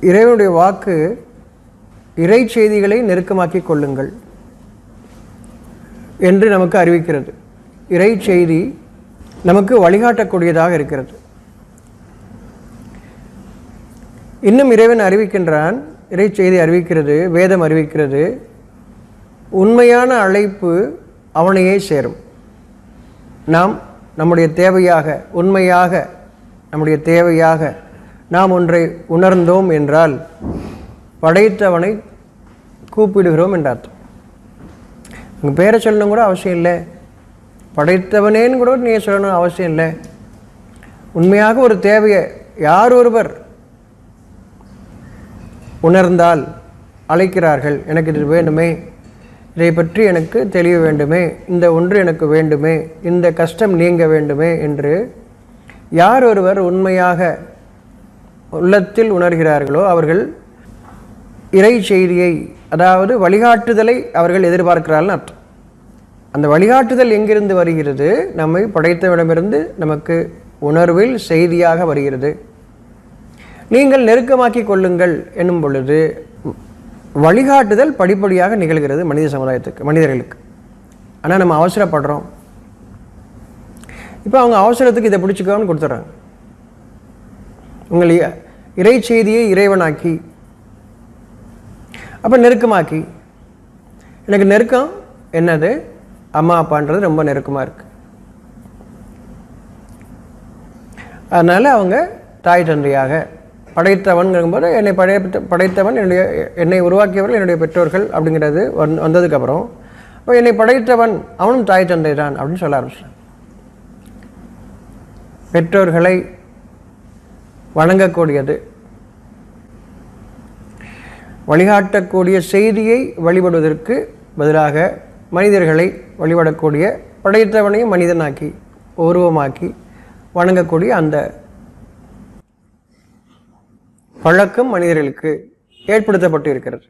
இறைவனுடைய வாக்கு இறை செய்திகளை நெருக்கமாக்கிக் கொள்ளுங்கள் என்று நமக்கு அறிவிக்கிறது. இறை செய்தி நமக்கு வழிகாட்டக்கூடியதாக இருக்கிறது. இன்னும் இறைவன் அறிவிக்கின்றான் இறை செய்தி அறிவிக்கிறது வேதம் அறிவிக்கிறது. உண்மையான அழைப்பு அவனையே சேரும். நாம் நம்முடைய தேவையாக உண்மையாக நம்முடைய தேவையாக நாம் ஒன்றை உணர்ந்தோம் என்றால் படைத்தவனை கூப்பிடுகிறோம் என்ற அர்த்தம். உங்கள் பேரை சொல்லணும் கூட அவசியம் இல்லை. படைத்தவனேன்னு கூட நீங்கள் சொல்லணும் அவசியம் இல்லை. உண்மையாக ஒரு தேவையை யார் ஒருவர் உணர்ந்தால் அழைக்கிறார்கள் எனக்கு இது வேண்டுமே இதை பற்றி எனக்கு தெளிய வேண்டுமே இந்த ஒன்று எனக்கு வேண்டுமே இந்த கஷ்டம் நீங்க வேண்டுமே என்று யார் ஒருவர் உண்மையாக உள்ளத்தில் உணர்கிறார்களோ அவர்கள் இறை செய்தியை அதாவது வழிகாட்டுதலை அவர்கள் எதிர்பார்க்கிறார்கள் அர்த்தம். அந்த வழிகாட்டுதல் எங்கிருந்து வருகிறது? நம்மை படைத்தவிடமிருந்து நமக்கு உணர்வில் செய்தியாக வருகிறது. நீங்கள் நெருக்கமாக்கி கொள்ளுங்கள் என்னும் பொழுது வழிகாட்டுதல் படிப்படியாக நிகழ்கிறது மனித சமுதாயத்துக்கு மனிதர்களுக்கு. ஆனால் நம்ம அவசரப்படுறோம். இப்போ அவங்க அவசரத்துக்கு இதை பிடிச்சிக்கோன்னு கொடுத்துட்றாங்க. உங்களை இறை செய்தியை இறைவனாக்கி அப்போ நெருக்கமாக்கி. எனக்கு நெருக்கம் என்னது? அம்மா அப்பான்றது ரொம்ப நெருக்கமாக இருக்கு. அதனால் அவங்க தாய் தந்தையாக படைத்தவன்ங்கும்போது என்னை படைத்த படைத்தவன் என்னுடைய என்னை உருவாக்கியவர்கள் என்னுடைய பெற்றோர்கள் அப்படிங்கிறது வந் வந்ததுக்கப்புறம் அப்போ என்னை படைத்தவன் அவனும் தாய் தந்தை தான் அப்படின்னு சொல்ல ஆரம்பிச்சான் பெற்றோர்களை வணங்கக்கூடியது. வழிகாட்டக்கூடிய செய்தியை வழிபடுவதற்கு பதிலாக மனிதர்களை வழிபடக்கூடிய படைத்தவனையும் மனிதனாக்கி உருவமாக்கி வணங்கக்கூடிய அந்த பழக்கம் மனிதர்களுக்கு ஏற்படுத்தப்பட்டு இருக்கிறது